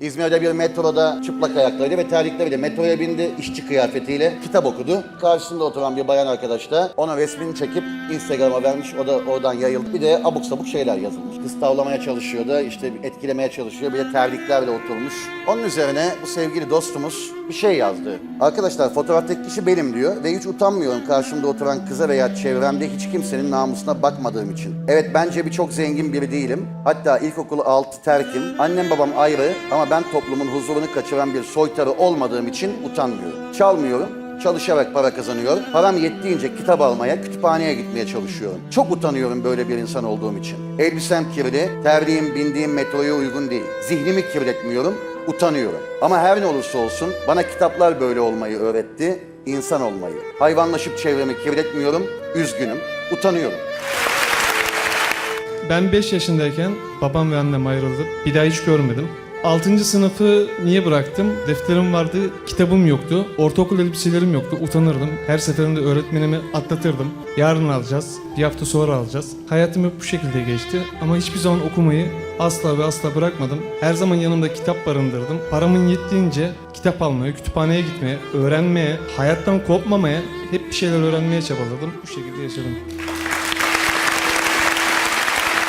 İzmir'de bir metroda çıplak ayakkabıyla ve terlikleriyle metroya bindi işçi kıyafetiyle kitap okudu. Karşısında oturan bir bayan arkadaş da ona resmini çekip Instagram'a vermiş. O da oradan yayıldı. Bir de abuk sabuk şeyler yazılmış. Kız tavlamaya çalışıyor da işte etkilemeye çalışıyor. Bir de terliklerle oturmuş. Onun üzerine bu sevgili dostumuz bir şey yazdı. Arkadaşlar fotoğraftaki kişi benim diyor ve hiç utanmıyorum karşımda oturan kıza veya çevremde hiç kimsenin namusuna bakmadığım için. Evet bence bir çok zengin biri değilim. Hatta ilkokulu altı terkim. Annem babam ayrı ben toplumun huzurunu kaçıran bir soytarı olmadığım için utanmıyorum. Çalmıyorum. Çalışarak para kazanıyorum. Param yettiğince kitap almaya, kütüphaneye gitmeye çalışıyorum. Çok utanıyorum böyle bir insan olduğum için. Elbisem kirli, terliğim bindiğim metroya uygun değil. Zihnimi kirletmiyorum, utanıyorum. Ama her ne olursa olsun bana kitaplar böyle olmayı öğretti, insan olmayı. Hayvanlaşıp çevremi kirletmiyorum, üzgünüm, utanıyorum. Ben 5 yaşındayken babam ve annem ayrıldı. Bir daha hiç görmedim. 6. sınıfı niye bıraktım? Defterim vardı, kitabım yoktu. Ortaokul elbiselerim yoktu, utanırdım. Her seferinde öğretmenimi atlatırdım. Yarın alacağız, bir hafta sonra alacağız. Hayatım hep bu şekilde geçti ama hiçbir zaman okumayı asla ve asla bırakmadım. Her zaman yanımda kitap barındırdım. Paramın yettiğince kitap almaya, kütüphaneye gitmeye, öğrenmeye, hayattan kopmamaya, hep bir şeyler öğrenmeye çabaladım. Bu şekilde yaşadım.